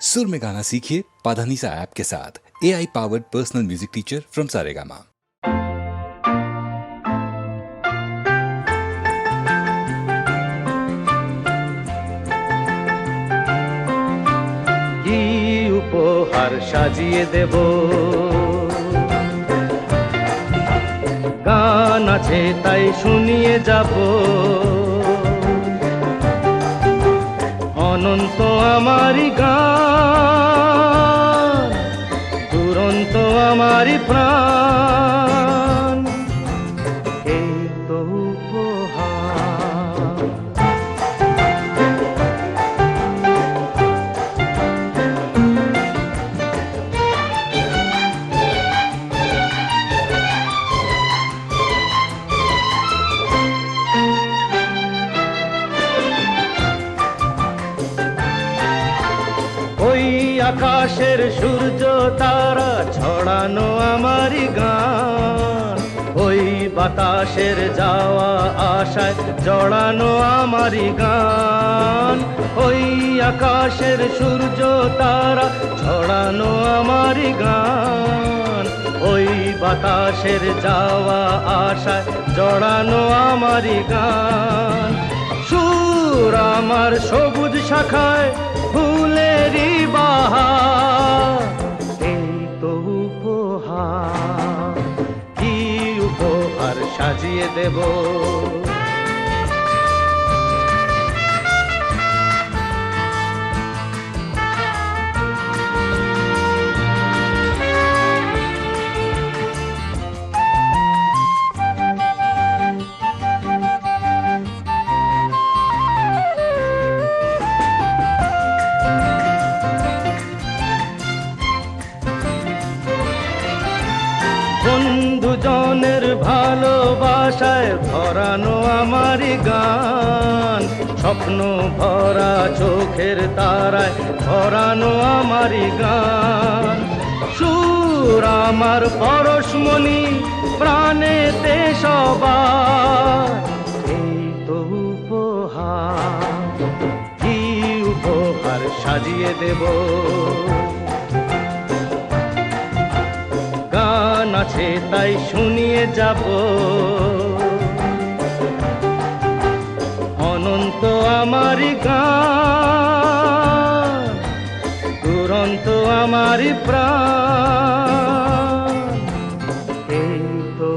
सुर में गाना सीखिए पाधानीसा ऐप के साथ A I powered personal music teacher from Saregama কি উপহার সাজিয়ে দেব গান আছে তাই শুনিয়ে যাব অনন্ত আমারি গান দুরন্ত আমারি প্রাণ। আকাশের সূর্য তারা ছড়ানো আমারই গান। ওই বাতাসের যাওয়া আশায় জড়ানো আমারই গান। ওই আকাশের সূর্য তারা ছড়ানো আমারই গান। ওই বাতাসের যাওয়া আশায় জড়ানো আমারই গান। সুর আমার সবুজ শাখায় ফুলেরই এই তো উপহার। কি উপহার সাজিয়ে দেব? বন্ধু জনের ভালোবাসায় ধরানো আমারই গান। স্বপ্ন ভরা চোখের তারায় ধরানো আমারই গান। সুর আমার পরশমণি প্রাণেতে সবার। এই তো উপহার, কি উপহার সাজিয়ে দেব? গান আছে তাই শুনিয়ে যাব। অনন্ত আমারই গান দুরন্ত আমারই প্রাণ। এই তো